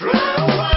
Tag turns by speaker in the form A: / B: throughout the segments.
A: อ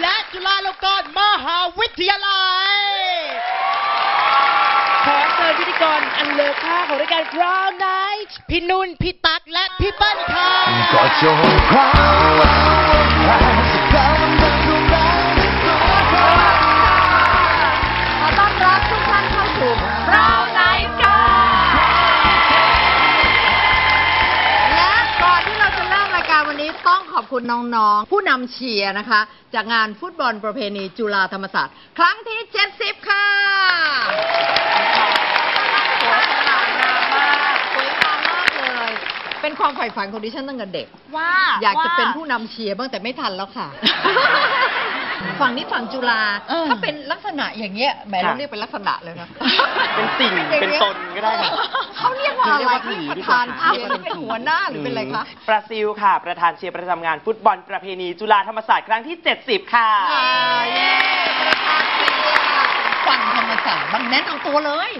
B: และจุฬาลงกรณ์มหาวิทยาลัย ขอเชิญพิธีกรอันเลอค่าของรายการ Crown Night พี่นุ่น พี่ตั๊กและพี่เปิ้ลค่ะ
C: ก็จง การวัน
D: นี้ต้องขอบคุณน้องๆ ผู้นำเชียร์นะคะ จากงานฟุตบอลประเพณีจุฬาธรรมศาสตร์ ครั้งที่ 70 ค่ะสวยงามมากสวยงามมากเลย เป็นความใฝ่ฝันของดิฉันตั้งแต่เด็ก
E: ว่า
D: อยากจะเป็นผู้นำเชียร์บ้างแต่ไม่ทันแล้วค่ะ ฝั่งนี้ฝั่งจุฬา
B: เออ
D: ถ้าเป็นลักษณะอย่างเงี้ยแหมเราเรียกเป็นลักษณะเลยนะ
A: เป็นสิ่งเป็นตนก็ได้ครับ
D: เขาเรียกว่าอะไร
A: เรียกว่าผี
D: ประ
A: ดีกว่า
D: ธานเชียร์หรือเป็นหัวหน้าหรือเป็นอะไรคะ
A: ปราซิลค่ะ ประธานเชียร์ประจำงานฟุตบอลประเพณีจุฬาธรรมศาสตร์ครั้งที่ 70 ค่ะ
D: อ่าเย้ประธานเชียร์ฝั่งธรรมศาสตร์บางแนะนำตัวเลย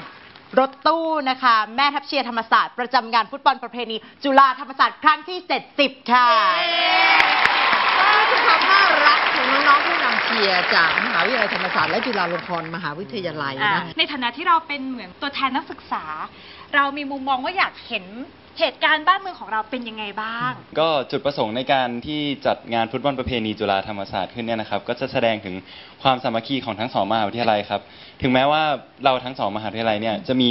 E: รถตู้นะคะ แม่ทัพเชียร์ธรรมศาสตร์ประจำงานฟุตบอลประเพณี จุฬาธรรมศาสตร์ครั้งที่ 70 ค่ะ
D: นี่คือความน่ารักของน้องๆผู้นำ เกียร์จากมหาวิทยาลัยธรรมศาสตร์และจุฬาลงกรณ์มหาวิทยาลัยนะ
F: ในฐานะที่เราเป็นเหมือนตัวแทนนักศึกษา เรามีมุมมองว่าอยากเห็น เหตุการณ์บ้านเมืองของเราเป็นยังไงบ้าง
G: ก็จุดประสงค์ในการที่จัดงานฟุตบอลประเพณีจุฬาธรรมศาสตร์ขึ้นเนี่ยนะครับ ก็จะแสดงถึงความสามัคคีของทั้งสองมหาวิทยาลัยครับ ถึงแม้ว่าเราทั้งสองมหาวิทยาลัยเนี่ยจะมี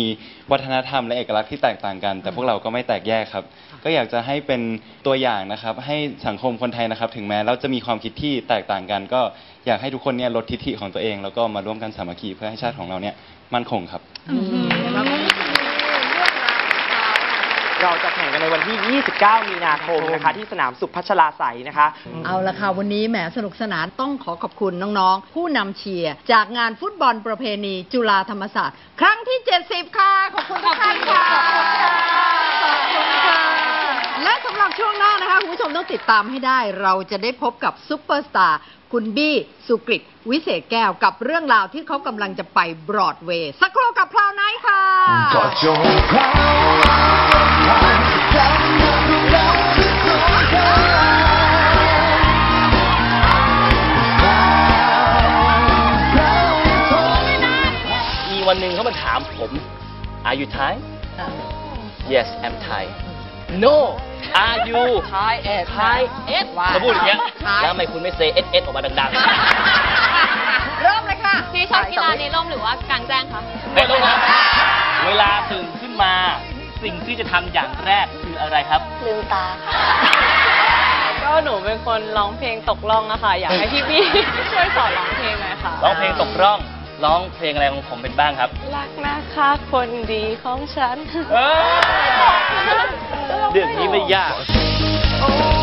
G: วัฒนธรรมและเอกลักษณ์ที่แตกต่างกัน แต่พวกเราก็ไม่แตกแยกครับ ก็อยากจะให้เป็นตัวอย่างนะครับ ให้สังคมคนไทยนะครับ ถึงแม้เราจะมีความคิดที่แตกต่างกัน ก็อยากให้ทุกคนเนี่ยลดทิฐิของตัวเอง แล้วก็มาร่วมกันสามัคคีเพื่อให้ชาติของเราเนี่ยมั่นคงครับ
D: แล้วก็มีเรื่องราวของ เขา
A: เราจะแข่งกันในวันที่ 29 มีนาคมนะคะ ที่สนามสุพัชราไสยนะคะ
D: เอาละค่ะ วันนี้แหมสนุกสนานต้องขอขอบคุณน้องๆ ผู้นำเชียร์ จากงานฟุตบอลประเพณีจุฬาธรรมศาสตร์ ครั้งที่ 70 ค่ะ ขอบคุณทุกท่านค่ะ ขอบคุณค่ะ และสำหรับช่วงหน้านะคะคุณผู้ชมต้องติดตามให้ได้ เราจะได้พบกับซุปเปอร์สตาร์คุณบี้สุกริตวิเศษแก้วกับเรื่องราวที่เขากำลังจะไปบรอดเวย์สักครู่กับพราวไนท์ค่ะ
C: ก็จง มันดังดวงดาวในดวงใจ
H: มีวันหนึ่งเขามาถามผม Are you Thai Yes I'm Thai No Are you
D: Thai Ed
H: Thai S
D: ว่า
H: เขาพูดอย่างเงี้ย
D: Thai
H: แล้วทำไมคุณไม่เซ S S ออกมาดัง
D: เริ่มเลยค่ะ
E: พี่ชอบกีฬาในร่มหรือว่ากลางแจ้งคะ
H: ๆไม่ต้องนะเวลาตื่นขึ้นมา สิ่งที่จะทำอย่างแรกคืออะไรครับ
E: ลืมตา
I: ก็หนูเป็นคนร้องเพลงตกล่องอะค่ะ อยากให้พี่บี้ช่วยสอนร้องเพลงหน่อยค่ะ
H: ร้องเพลงตกร่อง ร้องเพลงอะไรของผมเป็นบ้างครับ
I: รักนะคะคนดีของฉัน
H: เออเรื่องนี้ไม่ยาก
C: โอ้